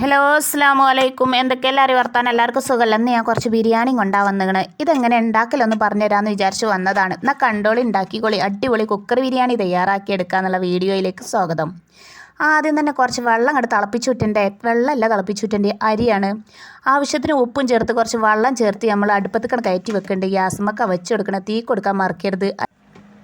Hello അസ്സാമു അലൈക്കും എന്തൊക്കെ എല്ലാവരും വർത്താൻ എല്ലാവർക്കും സുഖമല്ല? എന്ന് ഞാൻ കുറച്ച് ബിരിയാണി കൊണ്ടാ വന്നിക്കണ്. ഇതെങ്ങനെ ഉണ്ടാക്കലൊന്ന് പറഞ്ഞുതരാമെന്ന് വിചാരിച്ച് വന്നതാണ്. എന്നാൽ കണ്ടോളി ഉണ്ടാക്കിക്കോളി. അടിപൊളി കുക്കർ ബിരിയാണി തയ്യാറാക്കി എടുക്കാന്നുള്ള വീഡിയോയിലേക്ക് സ്വാഗതം. ആദ്യം തന്നെ കുറച്ച് വെള്ളം അങ്ങോട്ട് തിളപ്പിച്ചുവിട്ടിന്റെ വെള്ളമല്ല തിളപ്പിച്ചുവിട്ടിന്റെ അരിയാണ്. ആവശ്യത്തിന് ഉപ്പും ചേർത്ത് കുറച്ച് വെള്ളം ചേർത്ത് നമ്മൾ അടുപ്പത്തേക്കാണ് കയറ്റി വെക്കേണ്ടത് ഗ്യാസുമൊക്കെ വെച്ച് കൊടുക്കണം. തീ കൊടുക്കാൻ മറക്കരുത്.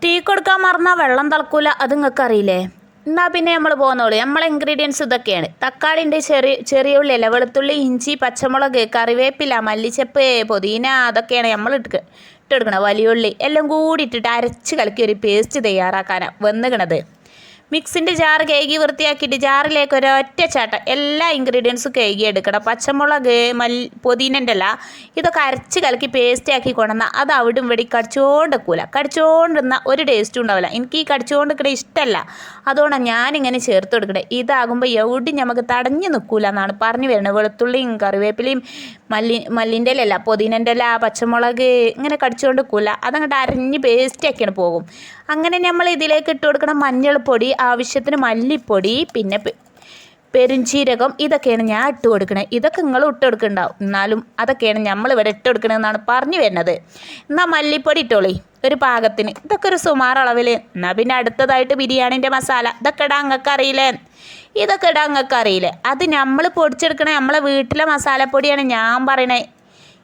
തീ കൊടുക്കാൻ മറന്നാൽ വെള്ളം തിളക്കൂല. അത് നിങ്ങൾക്ക് അറിയില്ലേ എന്നാ പിന്നെ നമ്മൾ പോകുന്നുള്ളൂ നമ്മളെ ഇൻഗ്രീഡിയൻസ് ഇതൊക്കെയാണ്. തക്കാളിന്റെ ചെറിയ ചെറിയ ഉള്ളി അല്ല വെളുത്തുള്ളി ഇഞ്ചി പച്ചമുളക് കറിവേപ്പില മല്ലിച്ചപ്പ് പൊതീന അതൊക്കെയാണ് നമ്മൾ ഇട്ട് ഇട്ടെടുക്കണം വലിയ ഉള്ളി എല്ലാം കൂടി ഇട്ടിട്ട് അരച്ച് കലക്കി ഒരു പേസ്റ്റ് തയ്യാറാക്കാനാണ് വന്നുകണത് മിക്സിന്റെ ജാർ കേകി വൃത്തിയാക്കിയിട്ട് ജാറിലേക്ക് ഒരൊറ്റ ചാട്ടം എല്ലാ ഇൻഗ്രീഡിയൻസും കേകി എടുക്കണം. പച്ചമുളക് മല്ലി പൊതിനന്റെ അല്ല ഇതൊക്കെ അരച്ച് കലക്കി പേസ്റ്റ് ആക്കി കൊണ്ടുവന്നാൽ അത് അവിടും ഇവിടെ കടിച്ചോണ്ട് നിൽക്കൂല കടിച്ചോണ്ടിരുന്ന ഒരു ടേസ്റ്റും ഉണ്ടാവില്ല. എനിക്ക് ഈ കടിച്ചോണ്ട് നിൽക്കണ ഇഷ്ടമല്ല അതുകൊണ്ടാണ് ഞാനിങ്ങനെ ചേർത്ത് കൊടുക്കണേ. ഇതാകുമ്പോൾ എവിടെയും നമുക്ക് തടഞ്ഞു നിൽക്കൂല എന്നാണ് പറഞ്ഞു വരുന്നത്. വെളുത്തുള്ളിയും കറിവേപ്പിലയും മല്ലി മല്ലിന്റെ ഇല പൊതിനന്റെ ഇല പച്ചമുളക് ഇങ്ങനെ കടിച്ചുകൊണ്ട് നിൽക്കൂല അതങ്ങോട്ട് അരഞ്ഞ് പേസ്റ്റ് ആക്കിയാണ് പോകും. അങ്ങനെ നമ്മൾ ഇതിലേക്ക് ഇട്ട് കൊടുക്കണം മഞ്ഞൾപ്പൊടി ആവശ്യത്തിന് മല്ലിപ്പൊടി പിന്നെ പെരുംജീരകം ഇതൊക്കെയാണ് ഞാൻ ഇട്ട് കൊടുക്കുന്നത് ഇതൊക്കെ നിങ്ങൾ ഇട്ട് കൊടുക്കുന്നുണ്ടാവും എന്നാലും അതൊക്കെയാണ് നമ്മൾ ഇവിടെ ഇട്ട് കൊടുക്കണമെന്നാണ് പറഞ്ഞു വരുന്നത്. എന്നാൽ മല്ലിപ്പൊടി ഇട്ടോളി. ഒരു പാകത്തിന്. ഇതൊക്കെ ഒരു സുമാർ അളവിൽ എന്നാൽ പിന്നെ അടുത്തതായിട്ട് ബിരിയാണിന്റെ മസാല. ഇതൊക്കെ ഇടാൻ നിങ്ങൾക്ക് അറിയില്ലേ? ഇതൊക്കെ ഇടാൻ നിങ്ങൾക്ക് അറിയില്ലേ? അത് നമ്മൾ പൊടിച്ചെടുക്കണേ നമ്മളെ വീട്ടിലെ മസാലപ്പൊടിയാണ് ഞാൻ പറയണേ.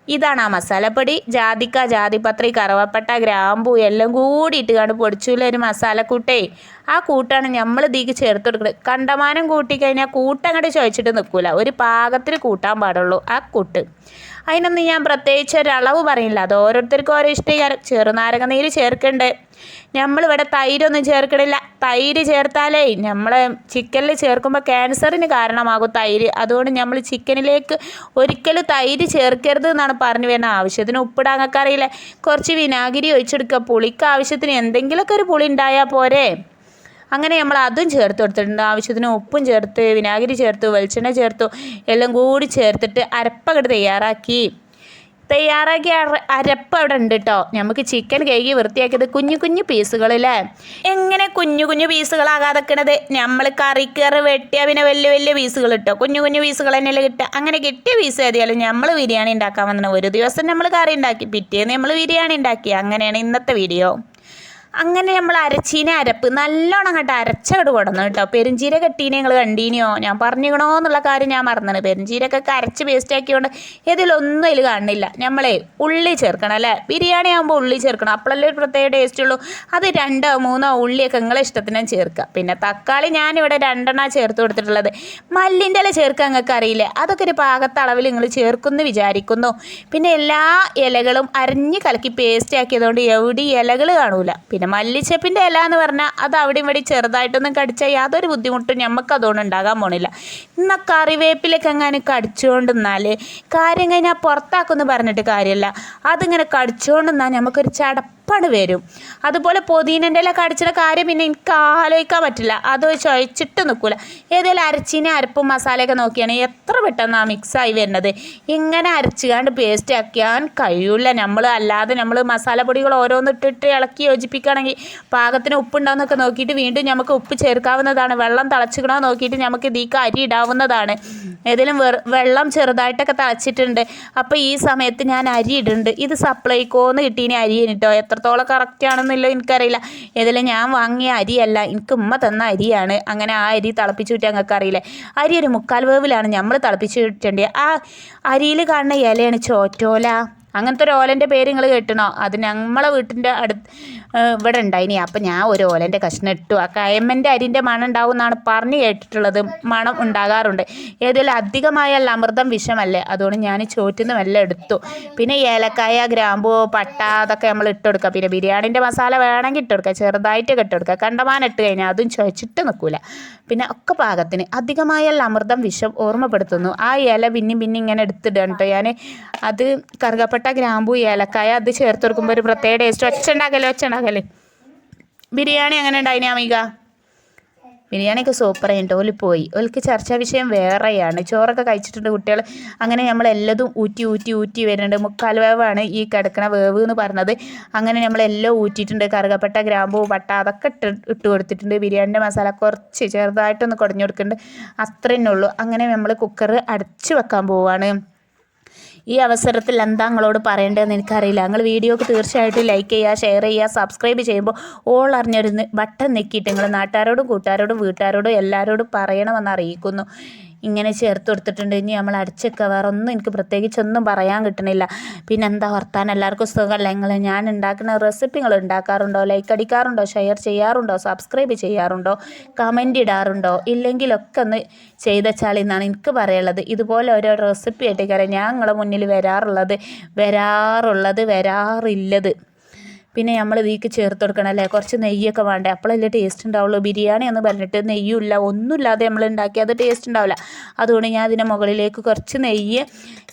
ഇതാണ് ആ മസാലപ്പൊടി. ജാതിക്ക ജാതിപത്രി കറുവപ്പട്ട ഗ്രാമ്പു എല്ലാം കൂടി ഇട്ട് കണ്ട് പൊടിച്ചുള്ള ഒരു മസാലക്കൂട്ടേ. ആ കൂട്ടാണ് നമ്മൾ ഇതിക്ക് ചേർത്ത് കൊടുക്കുന്നത് കണ്ടമാനം കൂട്ടിക്കഴിഞ്ഞാൽ കൂട്ടങ്ങോട്ട് ചോദിച്ചിട്ട് നിൽക്കൂല ഒരു പാകത്തിൽ കൂട്ടാൻ പാടുള്ളൂ ആ കൂട്ട്. അതിനൊന്നും ഞാൻ പ്രത്യേകിച്ച് ഒരളവ് പറയില്ല. അത് ഓരോരുത്തർക്കും ഓരോ ഇഷ്ടം ചെറുനാരങ്ങ നീര് ചേർക്കണ്ട്. നമ്മളിവിടെ തൈരൊന്നും ചേർക്കണില്ല. തൈര് ചേർത്താലേ നമ്മൾ ചിക്കനിൽ ചേർക്കുമ്പോൾ ക്യാൻസറിന് കാരണമാകും തൈര്. അതുകൊണ്ട് നമ്മൾ ചിക്കനിലേക്ക് ഒരിക്കലും തൈര് ചേർക്കരുത് എന്നാണ് പറഞ്ഞു വരുന്നത് ആവശ്യത്തിന് ഉപ്പിടാൻ അറിയില്ല കുറച്ച് വിനാഗിരി ഒഴിച്ചെടുക്കുക പുളിക്ക് ആവശ്യത്തിന് എന്തെങ്കിലുമൊക്കെ ഒരു പുളി ഉണ്ടായാൽ പോരെ. അങ്ങനെ നമ്മൾ അതും ചേർത്ത് കൊടുത്തിട്ടുണ്ട്. ആവശ്യത്തിന് ഉപ്പും ചേർത്ത് വിനാഗിരി ചേർത്തു വെളിച്ചെണ്ണ ചേർത്തു എല്ലാം കൂടി ചേർത്തിട്ട് അരപ്പങ്ങോട്ട് തയ്യാറാക്കി. തയ്യാറാക്കി അര അരപ്പ് അവിടെ ഉണ്ട് കേട്ടോ നമുക്ക് ചിക്കൻ കഴുകി വൃത്തിയാക്കിയത് കുഞ്ഞു കുഞ്ഞു പീസുകളല്ലേ എങ്ങനെ കുഞ്ഞു കുഞ്ഞു പീസുകളാകാതെ നിൽക്കണത് നമ്മൾ കറിക്കറി വെട്ടിയാൽ പിന്നെ വലിയ വലിയ പീസുകൾ ഇട്ടോ. കുഞ്ഞു കുഞ്ഞു പീസുകൾ തന്നെയല്ലേ കിട്ടുക. അങ്ങനെ കിട്ടിയ പീസ് ഏതായാലും നമ്മൾ ബിരിയാണി ഉണ്ടാക്കാൻ വന്നത് ഒരു ദിവസം നമ്മൾ കറി ഉണ്ടാക്കി. പിറ്റേന്ന് നമ്മൾ ബിരിയാണി ഉണ്ടാക്കി. അങ്ങനെയാണ് ഇന്നത്തെ വീഡിയോ അങ്ങനെ നമ്മൾ അരച്ചീനെ അരപ്പ് നല്ലോണം അങ്ങോട്ട് അരച്ചങ്ങോട്ട് കൊടുന്നു കേട്ടോ. പെരുംജീര കെട്ടീനെ നിങ്ങൾ കണ്ടീനിയോ? ഞാൻ പറഞ്ഞിക്കണോ എന്നുള്ള കാര്യം ഞാൻ മറന്നു പെരുംജീരകൊക്കെ അരച്ച് പേസ്റ്റ് ആക്കിയോണ്ട് ഇതിലൊന്നും ഇതിൽ കാണുന്നില്ല. നമ്മളെ ഉള്ളി ചേർക്കണം അല്ലേ? ബിരിയാണി ആകുമ്പോൾ ഉള്ളി ചേർക്കണം. അപ്പോഴല്ലേ ഒരു പ്രത്യേക ടേസ്റ്റ് ഉള്ളൂ. അത് രണ്ടോ മൂന്നോ ഉള്ളിയൊക്കെ നിങ്ങളെ ഇഷ്ടത്തിന് ചേർക്കുക. പിന്നെ തക്കാളി ഞാനിവിടെ രണ്ടെണ്ണം ചേർത്ത് കൊടുത്തിട്ടുള്ളത്. മല്ലിന്റെ ഇല ചേർക്കാൻ നിങ്ങൾക്ക് അറിയില്ലേ? അതൊക്കെ ഒരു പാകത്തളവിൽ നിങ്ങൾ ചേർക്കുന്നു വിചാരിക്കുന്നു. പിന്നെ എല്ലാ ഇലകളും അരിഞ്ഞ് കലക്കി പേസ്റ്റ് ആക്കിയതുകൊണ്ട് എവിടെ ഇലകൾ കാണൂല. പിന്നെ മല്ലിച്ചപ്പിന്റെ ഇല എന്ന് പറഞ്ഞാൽ അത് അവിടെ ഇവിടെ ചെറുതായിട്ടൊന്നും കടിച്ചാൽ യാതൊരു ബുദ്ധിമുട്ടും നമുക്ക് അതുകൊണ്ട് ഉണ്ടാകാൻ പോണില്ല. എന്നാൽ കറിവേപ്പിലൊക്കെ എങ്ങനെ കടിച്ചുകൊണ്ട് നിന്നാൽ കാര്യം കഴിഞ്ഞാൽ പുറത്താക്കുമെന്ന് പറഞ്ഞിട്ട് കാര്യമില്ല അതിങ്ങനെ കടിച്ചുകൊണ്ട് നിന്നാൽ നമുക്കൊരു ചടപ്പാണ് വരും. അതുപോലെ പൊതിനന്റെ ഇല കടിച്ചിട്ട് കാര്യം പിന്നെ എനിക്ക് ആലോചിക്കാൻ പറ്റില്ല. അത് ചൊയച്ചിട്ട് നിൽക്കില്ല ഏതെങ്കിലും അരച്ചീനെ അരപ്പും മസാലയൊക്കെ നോക്കിയാണ് എത്ര പെട്ടെന്നാണ് മിക്സായി വരുന്നത്. ഇങ്ങനെ അരച്ചുകാണ്ട് പേസ്റ്റ് ആക്കിയാൻ കഴിയില്ല നമ്മൾ അല്ലാതെ നമ്മൾ മസാലപ്പൊടികൾ ഓരോന്നിട്ടിട്ട് ഇളക്കി യോജിപ്പിക്കുകയാണെങ്കിൽ പാകത്തിന് ഉപ്പുണ്ടാവുന്നൊക്കെ നോക്കിയിട്ട് വീണ്ടും നമുക്ക് ഉപ്പ് ചേർക്കാവുന്നതാണ്. വെള്ളം തിളച്ചിക്കണോ നോക്കിയിട്ട് നമുക്ക് ഇതിക്ക് അരി ഇടാവുന്നതാണ്. ഏതെങ്കിലും വെള്ളം ചെറുതായിട്ടൊക്കെ തിളച്ചിട്ടുണ്ട്. അപ്പോൾ ഈ സമയത്ത് ഞാൻ അരി ഇടുന്നുണ്ട് ഇത് സപ്ലൈക്കോന്ന് കിട്ടീനി അരി കേട്ടോ എത്രത്തോളം കറക്റ്റ് ആണെന്നില്ല എനിക്കറിയില്ല. ഏതെങ്കിലും ഞാൻ വാങ്ങിയ അരിയല്ല എനിക്ക് ഉമ്മ തന്ന അരിയാണ്. അങ്ങനെ ആ അരി തിളപ്പിച്ചു കിട്ടിയാൽ ഞങ്ങൾക്ക് അറിയില്ലേ അരി ഒരു മുക്കാൽ വേവിലാണ്. നമ്മൾ തിളപ്പിച്ച് കിട്ടേണ്ടത് ആ അരിയിൽ കാണുന്ന ഇലയാണ് ചോറ്റോല. അങ്ങനത്തെ ഒരു ഓലന്റെ പേര് നിങ്ങൾ കേട്ടണോ? അത് നമ്മളെ വീട്ടിന്റെ അടുത്ത് ഇവിടെ ഉണ്ടായിനി അപ്പം ഞാൻ ഒരു ഓലന്റെ കഷ്ണം ഇട്ടു. ആ കയമ്മന്റെ അരിന്റെ മണം ഉണ്ടാവും എന്നാണ് പറഞ്ഞ് കേട്ടിട്ടുള്ളത്. മണം ഉണ്ടാകാറുണ്ട്. ഏതെങ്കിലും അധികമായാൽ അമൃതം വിഷമല്ലേ? അതുകൊണ്ട് ഞാൻ ചോറ്റുനിന്ന് എല്ലാം എടുത്തു. പിന്നെ ഏലക്കായ ഗ്രാമ്പു പട്ട അതൊക്കെ നമ്മൾ ഇട്ട് കൊടുക്കുക. പിന്നെ ബിരിയാണിന്റെ മസാല വേണമെങ്കിൽ ഇട്ട് കൊടുക്കുക. ചെറുതായിട്ട് ഇട്ട് കൊടുക്കുക. കണ്ടമാനം ഇട്ട് കഴിഞ്ഞാൽ അതും ചുവച്ചിട്ട് നിൽക്കില്ല പിന്നെ ഒക്കെ പാകത്തിന്. അധികമായാൽ അമൃതം വിഷം ഓർമ്മപ്പെടുത്തുന്നു. ആ ഇല പിന്നെയും പിന്നെ ഇങ്ങനെ എടുത്തിടുക കേട്ടോ. ഞാൻ അത് കറുകപ്പട്ട ഗ്രാമ്പു ഏലക്കായ അത് ചേർത്ത് കൊടുക്കുമ്പോൾ ഒരു പ്രത്യേക ടേസ്റ്റ് ഒച്ച ഉണ്ടാക്കല്ലേ ഒച്ച ഉണ്ടാക്കൽ ബിരിയാണി എങ്ങനെ ഉണ്ടായിനി അമിക? ബിരിയാണിയൊക്കെ സൂപ്പർ ആയിട്ട് ഓൽ പോയി. ഓൽക്ക് ചർച്ചാ വിഷയം വേറെയാണ്. ചോറൊക്കെ കഴിച്ചിട്ടുണ്ട് കുട്ടികൾ അങ്ങനെ നമ്മൾ എല്ലതും ഊറ്റി ഊറ്റി ഊറ്റി വരുന്നുണ്ട്. മുക്കാൽ വേവാണ് ഈ കിടക്കണ വേവ് എന്ന് പറഞ്ഞത്. അങ്ങനെ നമ്മളെല്ലാം ഊറ്റിയിട്ടുണ്ട്. കറുകപ്പട്ട ഗ്രാമ്പു പട്ട അതൊക്കെ ഇട്ട് ഇട്ട് കൊടുത്തിട്ടുണ്ട്. ബിരിയാണിന്റെ മസാല കുറച്ച് ചെറുതായിട്ടൊന്ന് കുടഞ്ഞു കൊടുക്കുന്നുണ്ട്. അത്രയേ ഉള്ളൂ. അങ്ങനെ നമ്മൾ കുക്കർ അടച്ച് വെക്കാൻ പോവുകയാണ് ഈ അവസരത്തിൽ എന്താ നിങ്ങളോട് പറയേണ്ടതെന്ന് എനിക്കറിയില്ല. നിങ്ങൾ വീഡിയോക്ക് തീർച്ചയായിട്ടും ലൈക്ക് ചെയ്യുക ഷെയർ ചെയ്യുക സബ്സ്ക്രൈബ് ചെയ്യുമ്പോൾ ഓൾ അറിഞ്ഞൊരു ബട്ടൺ നെക്കിയിട്ട് നിങ്ങൾ നാട്ടുകാരോടും കൂട്ടുകാരോടും വീട്ടുകാരോടും എല്ലാവരോടും പറയണമെന്ന് അറിയിക്കുന്നു. ഇങ്ങനെ ചേർത്ത് കൊടുത്തിട്ടുണ്ട്. ഇനി നമ്മൾ അടിച്ചൊക്കെ. വേറെ ഒന്നും എനിക്ക് പ്രത്യേകിച്ചൊന്നും പറയാൻ കിട്ടണില്ല. പിന്നെ എന്താ വർത്താനം? എല്ലാവർക്കും സുഖമല്ല? നിങ്ങൾ ഞാൻ ഉണ്ടാക്കുന്ന റെസിപ്പി നിങ്ങൾ ഉണ്ടാക്കാറുണ്ടോ? ലൈക്ക് അടിക്കാറുണ്ടോ? ഷെയർ ചെയ്യാറുണ്ടോ? സബ്സ്ക്രൈബ് ചെയ്യാറുണ്ടോ? കമന്റ് ഇടാറുണ്ടോ? ഇല്ലെങ്കിലൊക്കെ ഒന്ന് ചെയ്തച്ചാൽ എന്നാണ് എനിക്ക് പറയുള്ളത് ഇതുപോലെ ഓരോ റെസിപ്പി ആയിട്ട് ആയിട്ടേക്കാരം ഞാൻ നിങ്ങളുടെ മുന്നിൽ വരാറുള്ളത് വരാറുള്ളത് വരാറില്ലത്. പിന്നെ നമ്മൾ ഇതിലേക്ക് ചേർത്ത് കൊടുക്കണം അല്ലേ? കുറച്ച് നെയ്യൊക്കെ വേണ്ടേ? അപ്പോഴല്ലേ ടേസ്റ്റ് ഉണ്ടാവുള്ളൂ ബിരിയാണി എന്ന് പറഞ്ഞിട്ട് നെയ്യുമില്ല. ഒന്നുമില്ലാതെ നമ്മൾ ഉണ്ടാക്കിയാൽ അത് ടേസ്റ്റ് ഉണ്ടാവില്ല അതുകൊണ്ട് ഞാൻ അതിന്റെ മുകളിലേക്ക് കുറച്ച് നെയ്യ്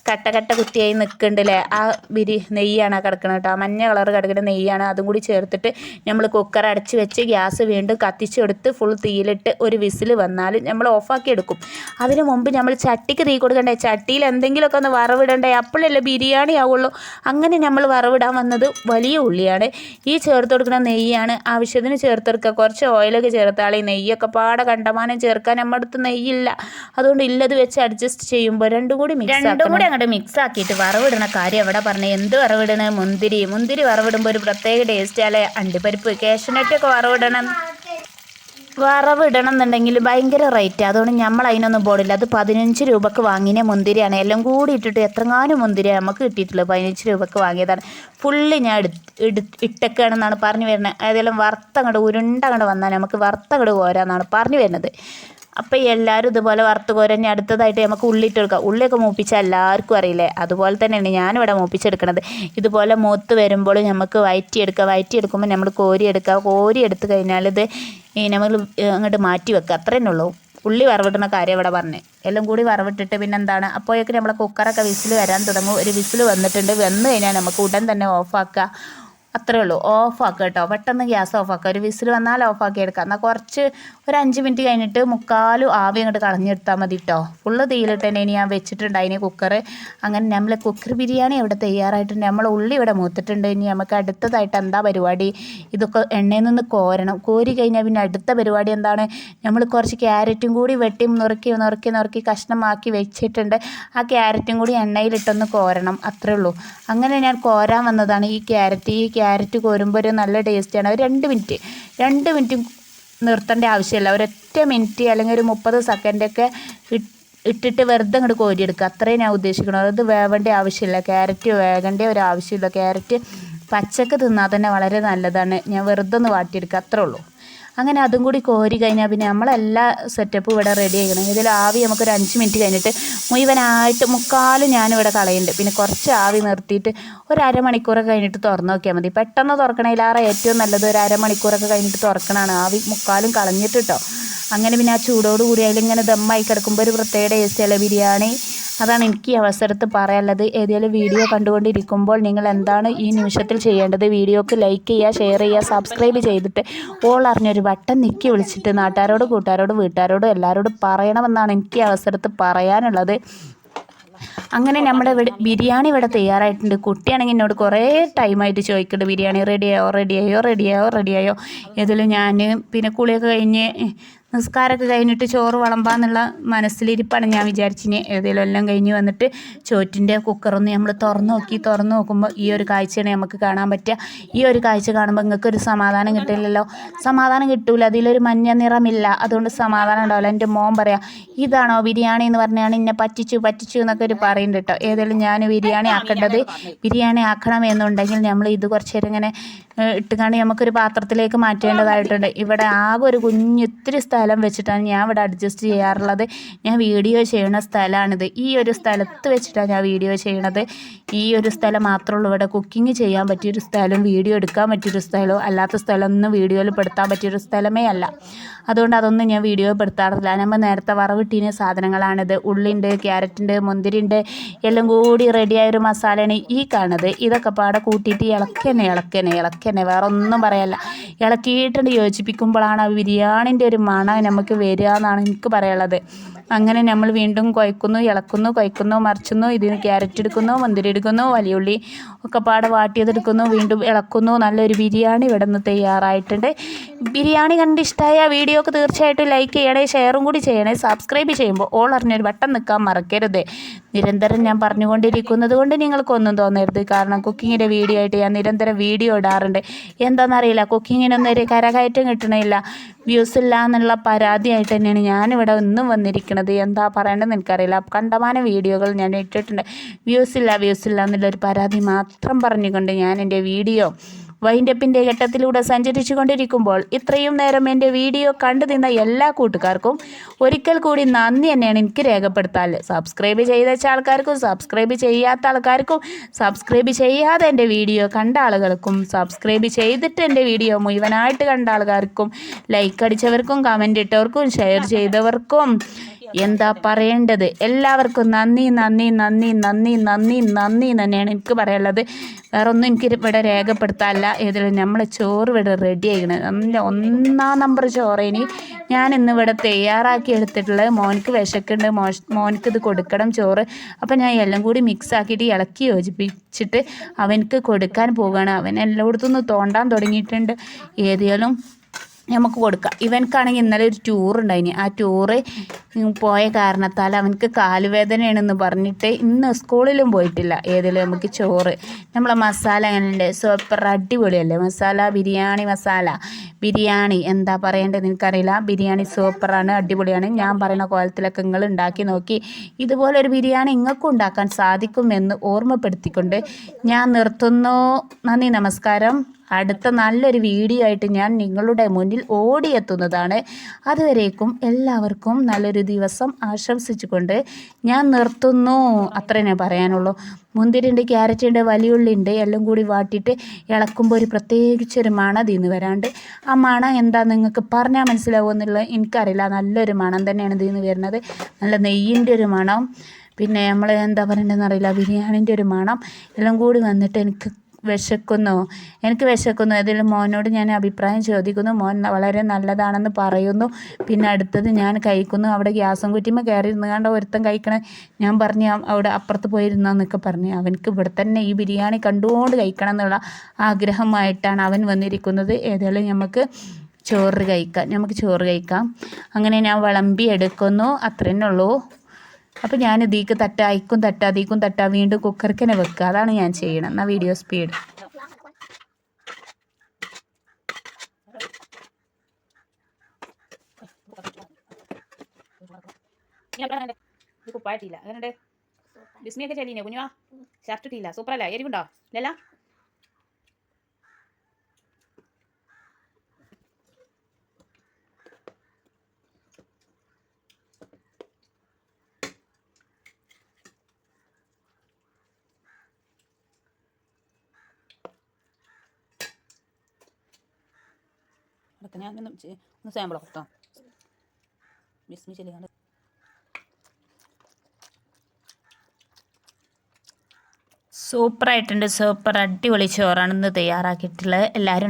കട്ട കട്ട കുത്തിയായി നിൽക്കുന്നുണ്ടല്ലേ ആ ബിരി നെയ്യാണ് കിടക്കുന്നത് കേട്ടോ. മഞ്ഞ കളർ കിടക്കുന്ന നെയ്യാണ്. അതും കൂടി ചേർത്തിട്ട് നമ്മൾ കുക്കർ അടച്ച് വെച്ച് ഗ്യാസ് വീണ്ടും കത്തിച്ചെടുത്ത് ഫുൾ തീയിലിട്ട് ഒരു വിസിൽ വന്നാൽ നമ്മൾ ഓഫാക്കി എടുക്കും. അതിന് മുമ്പ് നമ്മൾ ചട്ടിക്ക് തീ കൊടുക്കണ്ടേ? ചട്ടിയിൽ എന്തെങ്കിലുമൊക്കെ ഒന്ന് വറവിടണ്ടേ? അപ്പോഴല്ലേ ബിരിയാണി ആവുള്ളൂ. അങ്ങനെ നമ്മൾ വറവിടാൻ വന്നത് വലിയ ഉള്ളിയാണ്. ഈ ചേർത്ത് കൊടുക്കുന്ന നെയ്യാണ് ആവശ്യത്തിന് ചേർത്ത് കൊടുക്കുക കുറച്ച് ഓയിലൊക്കെ ചേർത്താൽ ഈ നെയ്യൊക്കെ പാടെ കണ്ടമാനം ചേർക്കാൻ നമ്മുടെ അടുത്ത് നെയ്യില്ല. അതുകൊണ്ട് ഇല്ലത് വെച്ച് അഡ്ജസ്റ്റ് ചെയ്യുമ്പോൾ രണ്ടും കൂടി മിക്സ് രണ്ടും കൂടി അങ്ങോട്ട് മിക്സ് ആക്കിയിട്ട് വറവിടണ കാര്യം എവിടെ പറഞ്ഞത് എന്ത് വറവിടണ? മുന്തിരി. മുന്തിരി വറവിടുമ്പോൾ ഒരു പ്രത്യേക ടേസ്റ്റ് അല്ലെ? അണ്ടിപ്പരിപ്പ് കാഷ്നട്ടൊക്കെ വറവിടണം. വറവിടണം എന്നുണ്ടെങ്കിൽ ഭയങ്കര റേറ്റ്. അതുകൊണ്ട് നമ്മൾ അതിനൊന്നും പോടില്ല അത് പതിനഞ്ച് രൂപക്ക് വാങ്ങിയ മുന്തിരിയാണ്. എല്ലാം കൂടി ഇട്ടിട്ട് എത്രങ്ങാനും മുന്തിരി നമുക്ക് കിട്ടിയിട്ടുള്ളത് പതിനഞ്ച് രൂപക്ക് വാങ്ങിയതാണ്. ഫുള്ള് ഞാൻ എടു പറഞ്ഞു വരുന്നത്. ഏതെങ്കിലും വറുത്തങ്ങോട്ട് ഉരുണ്ടങ്ങോട്ട് വന്നാൽ നമുക്ക് വറുത്തങ്ങോട്ട് പോരാന്നാണ് പറഞ്ഞു വരുന്നത്. അപ്പോൾ എല്ലാവരും ഇതുപോലെ വറുത്ത് കോരഞ്ഞ് അടുത്തതായിട്ട് നമുക്ക് ഉള്ളിയിട്ട് കൊടുക്കാം. ഉള്ളിയൊക്കെ മൂപ്പിച്ചാൽ എല്ലാവർക്കും അറിയില്ലേ? അതുപോലെ തന്നെയാണ് ഞാനിവിടെ മൂപ്പിച്ചെടുക്കണത്. ഇതുപോലെ മൂത്ത് വരുമ്പോൾ നമുക്ക് വയറ്റിയെടുക്കുക വയറ്റിയെടുക്കുമ്പോൾ നമ്മൾ കോരിയെടുക്കുക കോരിയെടുത്ത് കഴിഞ്ഞാൽ ഇത് നമ്മൾ അങ്ങോട്ട് മാറ്റി വെക്കുക. അത്രേ ഉള്ളൂ. ഉള്ളി വറവിടുന്ന കാര്യം ഇവിടെ പറഞ്ഞ്. എല്ലാം കൂടി വറവിട്ടിട്ട് പിന്നെ എന്താണ് അപ്പോഴേക്കും നമ്മളെ കുക്കറൊക്കെ വിസിൽ വരാൻ തുടങ്ങും. ഒരു വിസിൽ വന്നിട്ടുണ്ട്. വന്നു കഴിഞ്ഞാൽ നമുക്ക് ഉടൻ തന്നെ ഓഫാക്കുക അത്രേ ഉള്ളൂ. ഓഫ് ആക്കുക കേട്ടോ. പെട്ടെന്ന് ഗ്യാസ് ഓഫ് ആക്കുക ഒരു വിസിൽ വന്നാൽ ഓഫാക്കി എടുക്കാം. എന്നാൽ കുറച്ച് ഒരു അഞ്ച് മിനിറ്റ് കഴിഞ്ഞിട്ട് മുക്കാലും ആവി അങ്ങോട്ട് കളഞ്ഞെടുത്താൽ മതി കേട്ടോ ഫുള്ള് തീയിലിട്ട് തന്നെ ഞാൻ വെച്ചിട്ടുണ്ടായിനി കുക്കർ അങ്ങനെ നമ്മൾ കുക്കർ ബിരിയാണി ഇവിടെ തയ്യാറായിട്ടുണ്ട്. നമ്മൾ ഉള്ളി ഇവിടെ മൂത്തിട്ടുണ്ട്. ഇനി നമുക്ക് അടുത്തതായിട്ട് എന്താ പരിപാടി? ഇതൊക്കെ എണ്ണയിൽ നിന്ന് കോരണം. കോരി കഴിഞ്ഞാൽ പിന്നെ അടുത്ത പരിപാടി എന്താണ്? നമ്മൾ കുറച്ച് ക്യാരറ്റും കൂടി വെട്ടി നുറുക്കി നുറുക്കി നുറുക്കി കഷ്ണമാക്കി വെച്ചിട്ടുണ്ട്. ആ ക്യാരറ്റും കൂടി എണ്ണയിലിട്ടൊന്ന് കോരണം. അത്രേ ഉള്ളൂ. അങ്ങനെ ഞാൻ കോരാൻ വന്നതാണ് ഈ ക്യാരറ്റ്. ഈ ക്യാരറ്റ് കോരുമ്പോൾ ഒരു നല്ല ടേസ്റ്റാണ് ഒരു രണ്ട് മിനിറ്റ് രണ്ട് മിനിറ്റ് നിർത്തേണ്ട ആവശ്യമില്ല. ഒരൊറ്റ മിനിറ്റ് അല്ലെങ്കിൽ ഒരു മുപ്പത് സെക്കൻഡൊക്കെ ഇട്ടിട്ട് വെറുതെ അങ്ങോട്ട് കോരിയെടുക്കുക. അത്രയും ഞാൻ ഉദ്ദേശിക്കുന്നത് അത് വേവേണ്ട ആവശ്യമില്ല. ക്യാരറ്റ് വേകേണ്ട ഒരു ആവശ്യമില്ല. ക്യാരറ്റ് പച്ചക്ക് തിന്നാൽ തന്നെ വളരെ നല്ലതാണ്. ഞാൻ വെറുതെ ഒന്ന് വാട്ടിയെടുക്കുക. അത്രേ ഉള്ളൂ. അങ്ങനെ അതും കൂടി കോരി കഴിഞ്ഞാൽ പിന്നെ നമ്മളെല്ലാ സെറ്റപ്പും ഇവിടെ റെഡി ആക്കണം ഇതിൽ ആവി നമുക്കൊരു അഞ്ച് മിനിറ്റ് കഴിഞ്ഞിട്ട് മുഴുവനായിട്ട് മുക്കാലും ഞാനിവിടെ കളയുന്നുണ്ട് പിന്നെ കുറച്ച് ആവി നിർത്തിയിട്ട് ഒരു അരമണിക്കൂറൊക്കെ കഴിഞ്ഞിട്ട് തുറന്ന് നോക്കിയാൽ മതി. പെട്ടെന്ന് തുറക്കണേലാറെ ഏറ്റവും നല്ലത് ഒരു അരമണിക്കൂറൊക്കെ കഴിഞ്ഞിട്ട് തുറക്കണതാണ് ആവി മുക്കാലും കളഞ്ഞിട്ട് കേട്ടോ അങ്ങനെ പിന്നെ ആ ചൂടോട് കൂടി അതിലിങ്ങനെ ദമ്മായി കിടക്കുമ്പോൾ ഒരു പ്രത്യേക ടേസ്റ്റ് ബിരിയാണി? അതാണ് എനിക്ക് ഈ അവസരത്ത് പറയാനുള്ളത്. ഏതെങ്കിലും വീഡിയോ കണ്ടുകൊണ്ടിരിക്കുമ്പോൾ നിങ്ങൾ എന്താണ് ഈ നിമിഷത്തിൽ ചെയ്യേണ്ടത്? വീഡിയോക്ക് ലൈക്ക് ചെയ്യുക ഷെയർ ചെയ്യുക സബ്സ്ക്രൈബ് ചെയ്തിട്ട് ഓൾ അറിഞ്ഞൊരു വട്ടം നിൽക്കി വിളിച്ചിട്ട് നാട്ടുകാരോട് കൂട്ടുകാരോട് വീട്ടുകാരോട് എല്ലാവരോടും പറയണമെന്നാണ് എനിക്ക് ഈ അവസരത്ത് പറയാനുള്ളത്. അങ്ങനെ നമ്മുടെ ഇവിടെ ബിരിയാണി ഇവിടെ തയ്യാറായിട്ടുണ്ട്. കുട്ടിയാണെങ്കിൽ എന്നോട് കുറേ ടൈമായിട്ട് ചോദിക്കുന്നുണ്ട് ബിരിയാണി റെഡിയായോ റെഡിയായോ റെഡിയായോ റെഡിയായോ ഇതിൽ ഞാൻ പിന്നെ കുളിയൊക്കെ കഴിഞ്ഞ് നിസ്കാരമൊക്കെ കഴിഞ്ഞിട്ട് ചോറ് വിളമ്പാന്നുള്ള മനസ്സിലിരിപ്പാണ് ഞാൻ വിചാരിച്ചിന്. ഏതെങ്കിലും എല്ലാം കഴിഞ്ഞ് വന്നിട്ട് ചോറ്റിന്റെ കുക്കറൊന്ന് നമ്മൾ തുറന്ന് നോക്കി. തുറന്ന് നോക്കുമ്പോൾ ഈ ഒരു കാഴ്ചയാണ് നമുക്ക് കാണാൻ പറ്റുക. ഈ ഒരു കാഴ്ച കാണുമ്പോൾ നിങ്ങൾക്ക് ഒരു സമാധാനം കിട്ടില്ലല്ലോ. സമാധാനം കിട്ടൂല. അതിലൊരു മഞ്ഞ നിറമില്ല. അതുകൊണ്ട് സമാധാനം ഉണ്ടാവില്ല. എന്റെ മോൻ പറയാം ഇതാണോ ബിരിയാണി? എന്ന് പറഞ്ഞാണ് എന്നെ പറ്റിച്ചു പറ്റിച്ചു എന്നൊക്കെ ഒരു പറയുന്നുണ്ട് കേട്ടോ. ഏതെങ്കിലും ഞാൻ ബിരിയാണി ആക്കേണ്ടത് ബിരിയാണി ആക്കണം എന്നുണ്ടെങ്കിൽ നമ്മൾ ഇത് കുറച്ചേരം ഇങ്ങനെ ഇട്ടുകാണ്ട് നമുക്കൊരു പാത്രത്തിലേക്ക് മാറ്റേണ്ടതായിട്ടുണ്ട്. ഇവിടെ ആകെ ഒരു കുഞ്ഞു ഇത്തിരി സ്ഥലം വെച്ചിട്ടാണ് ഞാൻ ഇവിടെ അഡ്ജസ്റ്റ് ചെയ്യാറുള്ളത്. ഞാൻ വീഡിയോ ചെയ്യുന്ന സ്ഥലമാണിത്. ഈ ഒരു സ്ഥലത്ത് വെച്ചിട്ടാണ് ഞാൻ വീഡിയോ ചെയ്യണത്. ഈ ഒരു സ്ഥലം മാത്രമേ ഉള്ളൂ ഇവിടെ കുക്കിംഗ് ചെയ്യാൻ പറ്റിയൊരു സ്ഥലം വീഡിയോ എടുക്കാൻ പറ്റിയൊരു സ്ഥലമോ അല്ലാത്ത സ്ഥലമൊന്നും വീഡിയോയിൽ പെടുത്താൻ പറ്റിയൊരു സ്ഥലമേ അല്ല. അതുകൊണ്ട് അതൊന്നും ഞാൻ വീഡിയോ പെടുത്താറില്ല. നമ്മൾ നേരത്തെ വറവിട്ടീന സാധനങ്ങളാണിത്. ഉള്ളിന്റെ ക്യാരറ്റിന്റെ മുന്തിരിന്റെ എല്ലാം കൂടി റെഡിയായൊരു മസാലയാണ് ഈ കാണുന്നത്. ഇതൊക്കെ പാടെ കൂട്ടിയിട്ട് ഇളക്കന്നെ ഇളക്കന്നെ ഇളക്കന്നെ വേറെ ഒന്നും പറയല്ല. ഇളക്കിയിട്ടുണ്ട് യോജിപ്പിക്കുമ്പോഴാണ് ആ ബിരിയാണിന്റെ ഒരു മണം നമുക്ക് വരിക എന്നാണ് എനിക്ക് പറയാനുള്ളത്. അങ്ങനെ നമ്മൾ വീണ്ടും കുഴക്കുന്നു ഇളക്കുന്നു കുഴക്കുന്നു മറിച്ചുന്നു ഇതിന് ക്യാരറ്റ് എടുക്കുന്നു മുന്തിരി എടുക്കുന്നു വലിയ ഉള്ളി ഒക്കെ പാടെ വാട്ടിയതെടുക്കുന്നു വീണ്ടും ഇളക്കുന്നു. നല്ലൊരു ബിരിയാണി ഇവിടെ നിന്ന് തയ്യാറായിട്ടുണ്ട്. ബിരിയാണി കണ്ട് ഇഷ്ടമായ വീഡിയോക്ക് തീർച്ചയായിട്ടും ലൈക്ക് ചെയ്യണേ ഷെയറും കൂടി ചെയ്യണേ സബ്സ്ക്രൈബ് ചെയ്യുമ്പോൾ ഓൾ അറിഞ്ഞൊരു ബട്ടൺ നിൽക്കാൻ മറക്കരുത്. നിരന്തരം ഞാൻ പറഞ്ഞുകൊണ്ടിരിക്കുന്നത് കൊണ്ട് നിങ്ങൾക്കൊന്നും തോന്നരുത്. കാരണം കുക്കിങ്ങിന്റെ വീഡിയോ ആയിട്ട് ഞാൻ നിരന്തരം വീഡിയോ ഇടാറുണ്ട്. എന്താണെന്നറിയില്ല കുക്കിങ്ങിനൊന്നും ഒരു കരകയറ്റം കിട്ടണില്ല. വ്യൂസ് ഇല്ല എന്നുള്ള പരാതിയായിട്ട് തന്നെയാണ് ഞാനിവിടെ ഇന്നും വന്നിരിക്കുന്നത് എന്താ പറയേണ്ടതെന്ന് എനിക്കറിയില്ല. കണ്ടമാന വീഡിയോകൾ ഞാൻ ഇട്ടിട്ടുണ്ട്. വ്യൂസ് ഇല്ല വ്യൂസ് ഇല്ല എന്നുള്ളൊരു പരാതി മാത്രം പറഞ്ഞുകൊണ്ട് ഞാൻ എന്റെ വീഡിയോ വൈൻഡപ്പിന്റെ ഘട്ടത്തിലൂടെ സഞ്ചരിച്ചു കൊണ്ടിരിക്കുമ്പോൾ ഇത്രയും നേരം എന്റെ വീഡിയോ കണ്ടു നിന്ന എല്ലാ കൂട്ടുകാർക്കും ഒരിക്കൽ കൂടി നന്ദി തന്നെയാണ് എനിക്ക് രേഖപ്പെടുത്താൻ. സബ്സ്ക്രൈബ് ചെയ്ത ആൾക്കാർക്കും സബ്സ്ക്രൈബ് ചെയ്യാത്ത ആൾക്കാർക്കും സബ്സ്ക്രൈബ് ചെയ്യാതെ എന്റെ വീഡിയോ കണ്ട ആളുകൾക്കും സബ്സ്ക്രൈബ് ചെയ്തിട്ട് എന്റെ വീഡിയോ മുഴുവനായിട്ട് കണ്ട ആൾക്കാർക്കും ലൈക്ക് അടിച്ചവർക്കും കമന്റ് ഇട്ടവർക്കും ഷെയർ ചെയ്തവർക്കും എന്താ പറയേണ്ടത്? എല്ലാവർക്കും നന്ദി നന്ദി നന്ദി നന്ദി നന്ദി നന്ദി തന്നെയാണ് എനിക്ക് പറയാനുള്ളത്. വേറെ ഒന്നും എനിക്ക് ഇവിടെ രേഖപ്പെടുത്താനല്ല. ഏതായാലും നമ്മളെ ചോറ് ഇവിടെ റെഡി ആയിക്കണ്. നല്ല ഒന്നാം നമ്പർ ചോറേനി ഞാൻ ഇന്ന് ഇവിടെ തയ്യാറാക്കി എടുത്തിട്ടുള്ളത്. മോനിക്ക് വിശക്കുണ്ട്. മോ മോനിക്ക് ഇത് കൊടുക്കണം ചോറ്. അപ്പം ഞാൻ എല്ലാം കൂടി മിക്സ് ആക്കിയിട്ട് ഇളക്കി യോജിപ്പിച്ചിട്ട് അവനക്ക് കൊടുക്കാൻ പോവുകയാണ് അവൻ എല്ലായിടത്തും നിന്ന് തോണ്ടാൻ തുടങ്ങിയിട്ടുണ്ട്. ഏതായാലും നമുക്ക് കൊടുക്കാം. ഇവനക്കാണെങ്കിൽ ഇന്നലെ ഒരു ടൂർ ഉണ്ടായിന്. ആ ടൂറ് പോയ കാരണത്താൽ അവനക്ക് കാലുവേദനയാണെന്ന് പറഞ്ഞിട്ട് ഇന്ന് സ്കൂളിലും പോയിട്ടില്ല. ഏതിലും നമുക്ക് ചോറ്. നമ്മളെ മസാല എങ്ങനെയുണ്ട്? സൂപ്പർ അടിപൊളിയല്ലേ? മസാല ബിരിയാണി മസാല. ബിരിയാണി എന്താ പറയേണ്ടത് എനിക്കറിയില്ല ബിരിയാണി സൂപ്പറാണ് അടിപൊളിയാണ്. ഞാൻ പറയുന്ന കോലത്തിലൊക്കെ നിങ്ങൾ ഉണ്ടാക്കി നോക്കി. ഇതുപോലെ ഒരു ബിരിയാണി നിങ്ങൾക്കും ഉണ്ടാക്കാൻ സാധിക്കുമെന്ന് ഓർമ്മപ്പെടുത്തിക്കൊണ്ട് ഞാൻ നിർത്തുന്നു. നന്ദി നമസ്കാരം. അടുത്ത നല്ലൊരു വീഡിയോ ആയിട്ട് ഞാൻ നിങ്ങളുടെ മുന്നിൽ ഓടിയെത്തുന്നതാണ്. അതുവരേക്കും എല്ലാവർക്കും നല്ലൊരു ദിവസം ആശംസിച്ചുകൊണ്ട് ഞാൻ നിർത്തുന്നു. അത്രേ പറയാനുള്ളൂ. മുന്തിരിണ്ട് ക്യാരറ്റ് ഉണ്ട് വലിയുള്ളി ഉണ്ട് എല്ലാം കൂടി വാട്ടിയിട്ട് ഇളക്കുമ്പോൾ ഒരു പ്രത്യേകിച്ചൊരു മണം ഇതിന്ന് വരാണ്ട്. ആ മണം എന്താ നിങ്ങൾക്ക് പറഞ്ഞാൽ മനസ്സിലാവുമെന്നുള്ളത് എനിക്കറിയില്ല. നല്ലൊരു മണം തന്നെയാണ് ഇതിന്ന് വരുന്നത്. നല്ല നെയ്യിന്റെ ഒരു മണം. പിന്നെ നമ്മൾ എന്താ പറയണ്ടതെന്ന് അറിയില്ല ബിരിയാണിന്റെ ഒരു മണം. എല്ലാം കൂടി വന്നിട്ട് എനിക്ക് വിശക്കുന്നു. എനിക്ക് വിശക്കുന്നു. അതിൽ മോനോട് ഞാൻ അഭിപ്രായം ചോദിക്കുന്നു. മോൻ വളരെ നല്ലതാണെന്ന് പറയുന്നു. പിന്നെ അടുത്തത് ഞാൻ കഴിക്കുന്നു. അവിടെ ഗ്യാസും കുറ്റിമ കയറി ഇരുന്നുകൊണ്ട് ഒരുത്തം കഴിക്കണ. ഞാൻ പറഞ്ഞു അവിടെ അപ്പുറത്ത് പോയിരുന്നൊക്കെ പറഞ്ഞു. അവനക്ക് ഇവിടെ തന്നെ ഈ ബിരിയാണി കണ്ടുകൊണ്ട് കഴിക്കണം എന്നുള്ള ആഗ്രഹമായിട്ടാണ് അവൻ വന്നിരിക്കുന്നത്. ഏതായാലും നമുക്ക് ചോറ് കഴിക്കാം. നമുക്ക് ചോറ് കഴിക്കാം. അങ്ങനെ ഞാൻ വിളമ്പി എടുക്കുന്നു. അത്രേന്നുള്ളൂ അപ്പോൾ ഞാൻ ഇതിക്ക് തട്ട അയക്കും തട്ട അതിക്കും തട്ട വീണ്ടും കുക്കർക്കിനെ വെക്കുക അതാണ് ഞാൻ ചെയ്യണം. എന്നാൽ വീഡിയോ സ്പീഡ് കുപ്പായിട്ടില്ല അങ്ങനെ ബിസ്മിയൊക്കെ ചെല്ലിനെ കുഞ്ഞുവാ? ഷർട്ട് ഇട്ടില്ല. സൂപ്പറല്ല? എരിവുണ്ടോ? ഇല്ലല്ല? അതൊക്കെ ഞാൻ ഒന്ന് ഒന്ന് സാമ്പിൾ കൊടുത്തോ ബിസ്മി ചെല്ലിക്കാണ്ട് സൂപ്പറായിട്ടുണ്ട് സൂപ്പർ അടിപൊളി ചോറാണ് ഇന്ന് തയ്യാറാക്കിയിട്ടുള്ളത്. എല്ലാവരും